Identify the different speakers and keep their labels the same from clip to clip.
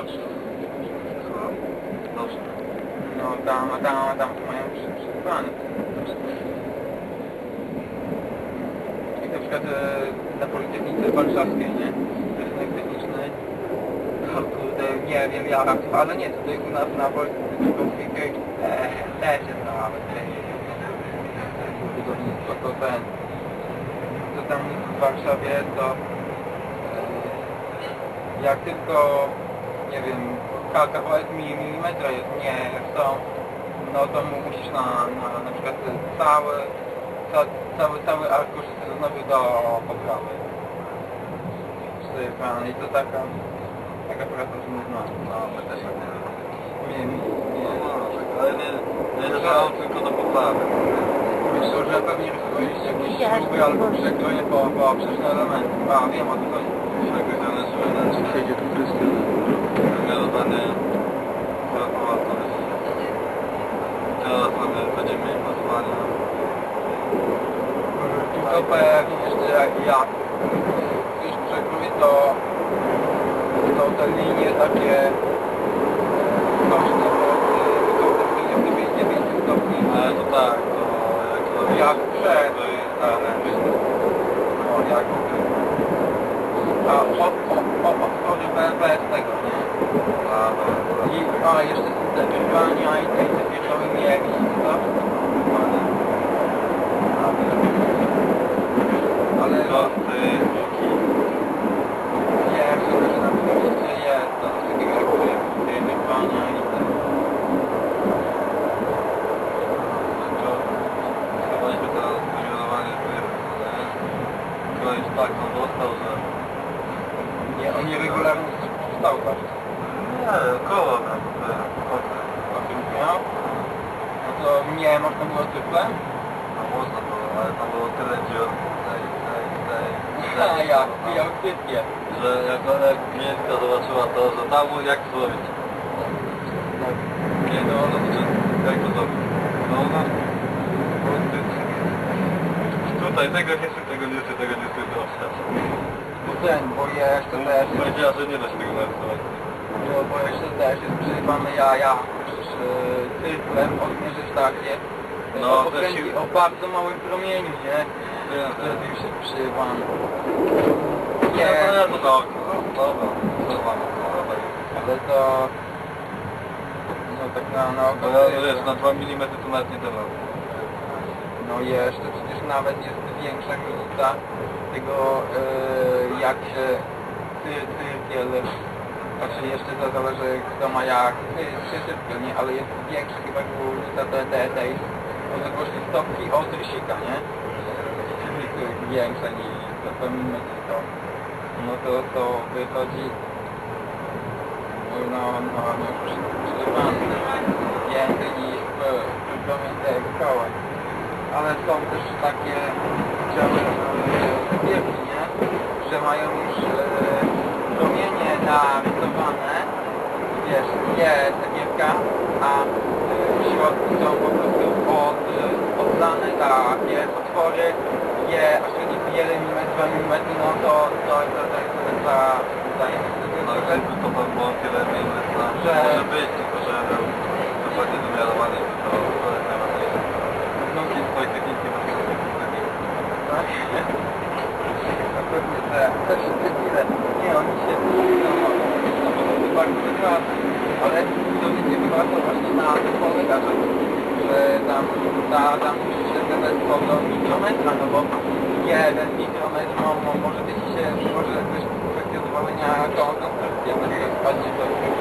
Speaker 1: Dobrze. No tam, a tam, a tam mają przygotowane. Jak na przykład na Politechnice Warszawskiej, nie? Rynek techniczny. O kurde, nie wiem jak, ale nie, tutaj na, na Politechnice też jest nawet budownictwo, to ten, to tam w Warszawie to jak tylko, nie wiem, ka- kawałek mili- milimetra jest nie są, no to mu- musisz na, na, na przykład cały, ca, cały, cały arkusz sezonowy do poprawy. I to taka, taka praca trudna.
Speaker 2: No, my też tak nie
Speaker 1: Nie, nie,
Speaker 2: No,
Speaker 1: nie.
Speaker 2: no, tak, ale nie, nie leżało tylko do poprawy.
Speaker 1: Myślę, że pewnie robić jakieś śruby albo przekroje po, po przeszne elementy. A, wiem o co chodzi.
Speaker 2: Przegryzione słyne, czy
Speaker 3: Siedzi tu Krystian.
Speaker 2: wymiarowanie kalkulatorów. Teraz sobie będziemy posłania.
Speaker 1: Pewnie jeszcze jak ja już przekrój to są te linie takie nośne pod wykątem 9 stopni.
Speaker 2: Ale to tak, to jak robisz...
Speaker 1: Jak przed.
Speaker 2: To jest tak,
Speaker 1: No jak a o, o, o, otworzy bez tego, nie? I, a jeszcze są te trwania i te, te wieczory mieli i to. Ale
Speaker 2: ty...
Speaker 1: nie, myślę, że na pewno jeszcze jest to i te...
Speaker 2: To chyba nie teraz wymiarowanie pojechał, nie? Ktoś taką dostał, że...
Speaker 1: Nie, on nieregularnie stał tak.
Speaker 2: Nie, koło tam, potem.
Speaker 1: O tym miał. No to nie można było typle?
Speaker 2: No można było, ale tam było tyle dziur, tej, tej, tej,
Speaker 1: A
Speaker 2: tej,
Speaker 1: ja,
Speaker 2: no,
Speaker 1: ja wszystkie.
Speaker 2: że jak, jak klientka zobaczyła to, że tam jak to zrobić? Nie, no, no, czy, jak to zrobić? No, no, bo ty- tutaj tego nie chcę, tego nie chcę, tego nie chcę, no,
Speaker 1: Bo ten, bo jeszcze też,
Speaker 2: Powiedziała, że nie da się tego narysować.
Speaker 1: Bo, bo jeszcze też jest przyjebane ja, ja przecież e, typlem odmierzyć takie
Speaker 2: No,
Speaker 1: o,
Speaker 2: te
Speaker 1: okręgi
Speaker 2: siły.
Speaker 1: o bardzo małym promieniu, nie? Wtedy już jest przyjebane.
Speaker 2: Nie, no, to tak, no, dobra, dobra, dobra.
Speaker 1: ale to... No tak na, na oko...
Speaker 2: No, wiesz, na 2 mm to nawet nie dobra.
Speaker 1: No jeszcze przecież nawet jest większa różnica tego e, jak się ty, tyrkiel, znaczy jeszcze to zależy kto ma jak ty, ty tyrkiel, nie? Ale jest większa chyba różnica te, te, tej odległości stopki od rysika, nie? Większa niż to pomimo to. No to to wychodzi no, no, no przerywany więcej niż w, w tego koła ale są też takie działy wielki, nie? Że mają już e, promienie narysowane, nie cegiełka, a e, w środku są po prostu od, odlane takie otwory, je aż nie wiele milimetrów, 2 mm, no to to to to jest to za się
Speaker 2: No,
Speaker 1: że
Speaker 2: to było tyle no,
Speaker 1: Że-
Speaker 2: może być, tylko że no, dokładnie wymiarowane to, to jest najważniejsze. No, i twoje techniki masz
Speaker 1: tak? Na pewno te też chwile, nie oni się no, bardzo wygrali, ale to nie nie chyba to właśnie na tym polega, że, tam, ta, tam się co do mikrometra, no bo jeden mikrometr no, mo, może być się, może być koło konstrukcji, a to nie? To,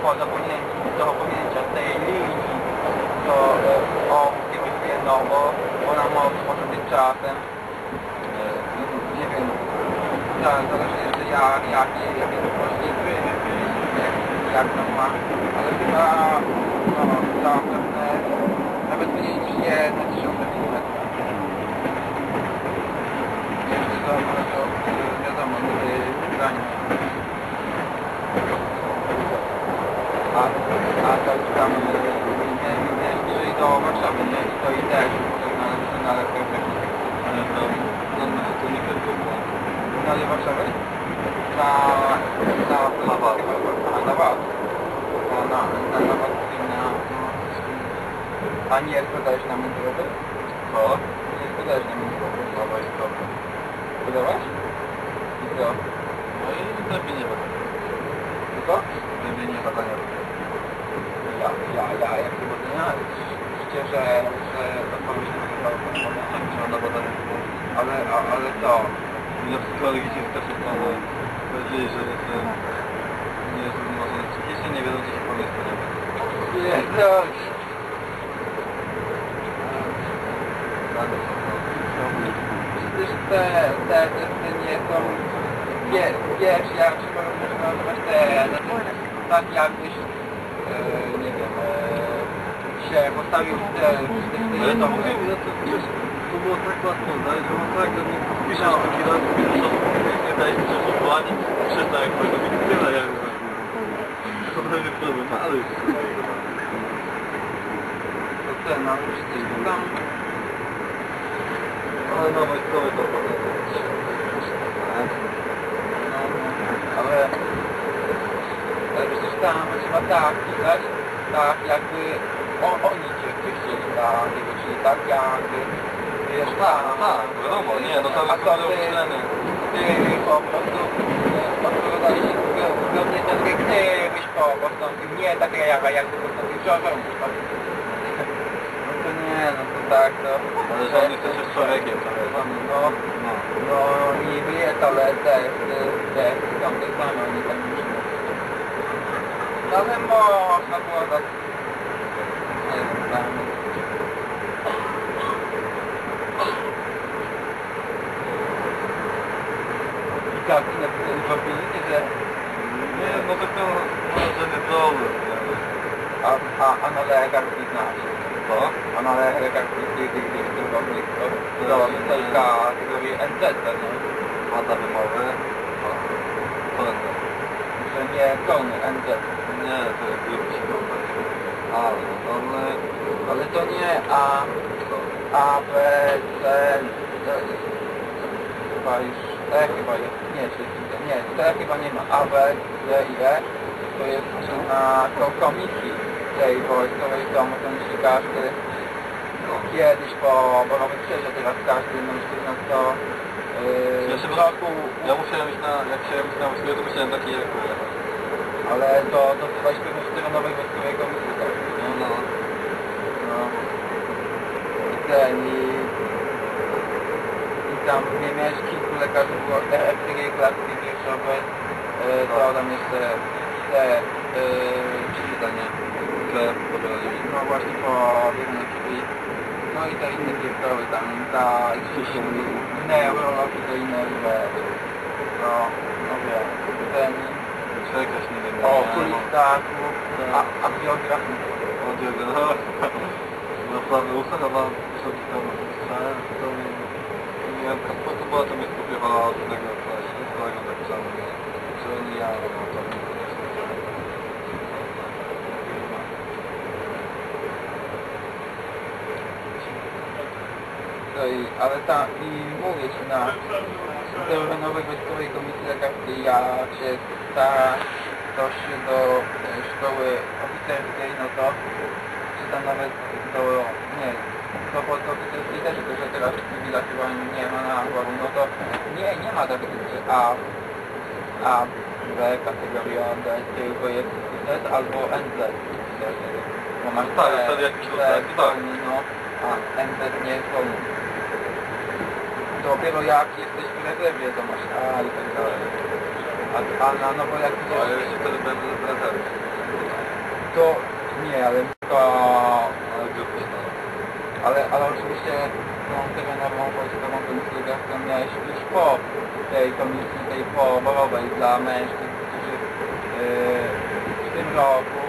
Speaker 1: po' dopo il, dopo il cervelli so, eh, ho che mi viene dopo una moto proteggiata eh, tanto la scelta di aria che è un po' di piano ma alla fine la per me la per me A nie sprzedałeś na mundurowy?
Speaker 2: Co?
Speaker 1: Nie sprzedałeś na mundurowy.
Speaker 2: Prawa i prawa.
Speaker 1: Sprzedałeś? I co?
Speaker 2: No i lepiej nie bada.
Speaker 1: Tylko?
Speaker 2: Lepiej nie bada nie
Speaker 1: Ja, ja, ja, jak to będę miał, Przecież, że, że odpowiedź na tego
Speaker 2: Tak, trzeba na badanie było.
Speaker 1: ale, a, ale to...
Speaker 2: Mnie psychologicznie też samo powiedzieli, że jest, nie jest zrównoważony psychicznie, nie wiedzą co się powie z nie
Speaker 1: Jezus! Przecież te, te testy nie są... Wie, wiesz, jak się można nazywać te... Znaczy, tak jakbyś, e, nie wiem, e, się postawił w te... te,
Speaker 2: Ale
Speaker 1: te
Speaker 2: to mówimy, no to wiesz, to było tak łatwo, dać, że tak, że nie piszesz
Speaker 1: No.
Speaker 2: taki raz, piszesz, nie dajesz piszesz odwołanie, przestań jak powinno być tyle, ja wiem. To będzie problem, ale już
Speaker 1: To no przecież to tam...
Speaker 2: Na wojskowe to.
Speaker 1: No, ale... Ale przecież tam trzeba tak pisać, tak jakby o, oni cię chcieli dla niego, czyli tak jakby... Wiesz, tak,
Speaker 2: Tak, wiadomo, nie, no tam jest
Speaker 1: to
Speaker 2: dużo
Speaker 1: ty, po prostu odpowiadali zgodnie tak jak ty byś po postąpił, nie tak jak ja, jak ty postąpił, No to nie, no tak, to...
Speaker 2: Ale że on jest też jest człowiekiem, to wiesz.
Speaker 1: No,
Speaker 2: No.
Speaker 1: no niby jest, ale te, te, te, są te same, oni tak. No ale można było tak... Nie wiem, tam... I tak, na zrobili, że...
Speaker 2: Nie, no to to może nie problem, nie?
Speaker 1: A, a, a na lekarz nie znasz.
Speaker 2: Co?
Speaker 1: A na lekarz nie znasz, gdzie gdzie to robić, to... To jest taka kategoria NZ, nie?
Speaker 2: Mata wymowy. No.
Speaker 1: Że nie tony NZ.
Speaker 2: Nie, to jest grup siłowy. A, no to ale...
Speaker 1: Ale to nie A, A, B, C, chyba już, E chyba jest, nie, czy, nie, C chyba nie ma, A, B, C i E, to jest na tą komisji tej wojskowej domu, to myśli każdy, no, kiedyś po Borowej Krzyże, teraz każdy mężczyzna to yy,
Speaker 2: Znaczy,
Speaker 1: w
Speaker 2: bo-
Speaker 1: roku,
Speaker 2: Ja musiałem iść na... Jak się myślałem w to myślałem taki jak...
Speaker 1: ale to dostawałeś pewność terenowej wojskowej komisji, tak?
Speaker 2: No, no.
Speaker 1: No. I ten i... I tam nie miałeś kilku lekarzy, było EFTG, klatki piersiowe, e, to tam jeszcze te e, przeczytania. No właśnie po jednej krwi. No i te inne piersiowe tam, ta neurologii to inne rzeczy. No, no wiem, ten...
Speaker 2: Czekać, nie wiem.
Speaker 1: O, kulista, a, a biograf.
Speaker 2: no. Odbiegł, no. No, prawy usta, chyba wysoki tam słyszałem, to mi... Nie wiem, po to była to mnie skopiowała od tego właśnie, z kolego tak samo? Że nie ja, no to niekoniecznie.
Speaker 1: No i, ale ta, i mówię ci na terenowej wojskowej komisji lekarskiej, jak się starasz się do e, szkoły oficerskiej, no to czy tam nawet do, nie, do Polski oficerskiej też, tylko że teraz chwila chyba nie ma na głowie, no to nie, nie ma takich rzeczy A, A, B, kategoria D, tylko jest Z albo NZ. Bo masz
Speaker 2: Tak, wtedy jakiś
Speaker 1: C,
Speaker 2: rozdział, tak.
Speaker 1: no, a NZ nie jest wolny. Dopiero jak jesteś w rezerwie, to masz A i tak dalej. A, a na nowo jak
Speaker 2: Ale
Speaker 1: idziesz,
Speaker 2: jeszcze wtedy będę z rezerwy.
Speaker 1: to nie, ale to...
Speaker 2: Ale
Speaker 1: Ale, ale oczywiście tą terenową wojskową konsultę miałeś już po tej komisji, tej poborowej dla mężczyzn, którzy yy, w tym roku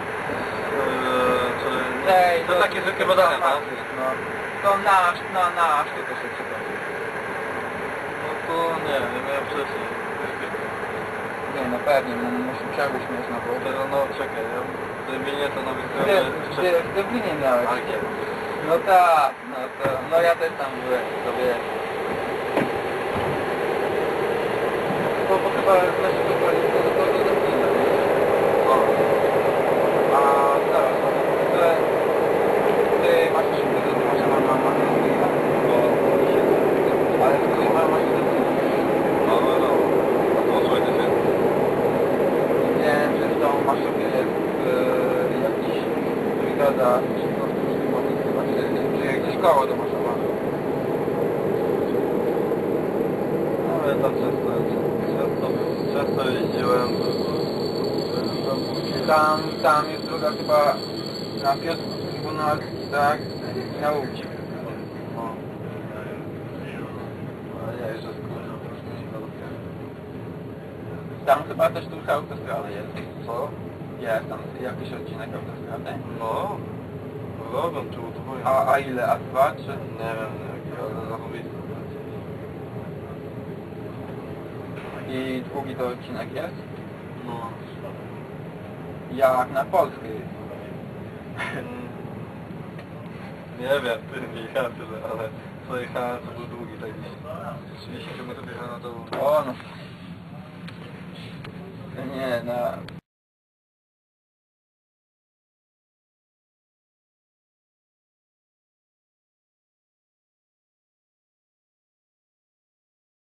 Speaker 1: tej,
Speaker 2: To takie zwykłe badania, tak?
Speaker 1: No, to nasz, na nasz, to się przychodzi.
Speaker 2: No to nie miałem wcześniej.
Speaker 1: Nie no pewnie, no, musi przejść mieć na było.
Speaker 2: Teraz no czekaj, ja w terminie to nawet
Speaker 1: Gdzie, gdzie, w Dublinie miałeś?
Speaker 2: A gdzie?
Speaker 1: No tak, no to, no ja też tam byłem, sobie. Bo, bo chyba naszego brygada, czy po prostu chyba, czy, czy jakieś koło domaszowane.
Speaker 2: No ja tam często, często, często jeździłem.
Speaker 1: Tam, tam jest droga chyba na Piotr Trybunalski, tak? I na Łódź.
Speaker 2: No. Nie, nie.
Speaker 1: Tam chyba też trochę autostrady jest.
Speaker 2: Co?
Speaker 1: Jest tam jakiś odcinek autostrady.
Speaker 2: No. Robią, czy udowodnią.
Speaker 1: A, a ile? A dwa, czy?
Speaker 2: Nie wiem, jaki, ale zachowisty.
Speaker 1: I długi to odcinek jest?
Speaker 2: No.
Speaker 1: Jak na Polskę jest.
Speaker 2: Nie wiem, ty nie jechałem tyle, ale co jechałem to był długi, tak gdzieś 30 km jechałem to był...
Speaker 1: O no. Nie, na